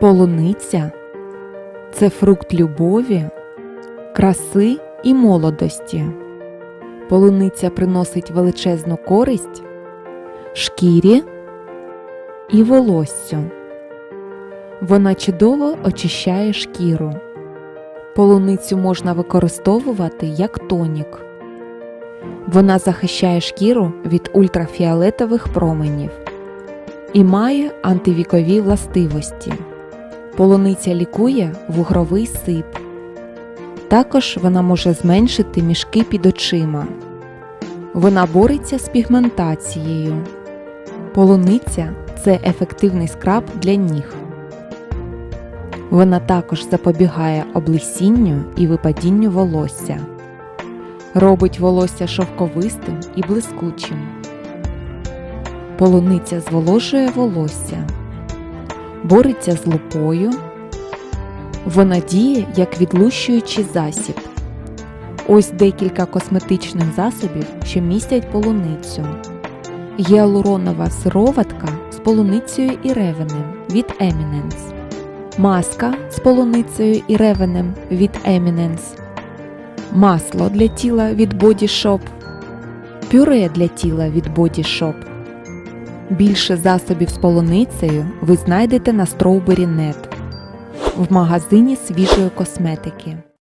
Полуниця це фрукт любові, краси і молодості. Полуниця приносить величезну користь шкірі і волоссю. Вона чудово очищає шкіру. Полуницю можна використовувати як тонік. Вона захищає шкіру від ультрафіолетових променів і має антивікові властивості. Полуниця лікує вугровий сип. Також вона може зменшити мішки під очима. Вона бореться з пігментацією. Полуниця це ефективний скраб для ніг. Вона також запобігає облесінню і випадінню волосся. Робить волосся шовковистим і блискучим. Полуниця зволожує волосся. Бореться з лупою. Вона діє як відлущуючий засіб. Ось декілька косметичних засобів, що містять полуницю. Гіалуронова сироватка з полуницею і ревенем від Eminence. Маска з полуницею і ревенем від Eminence. Масло для тіла від Body Shop. Пюре для тіла від Body Shop. Більше засобів з полуницею ви знайдете на Net в магазині свіжої косметики.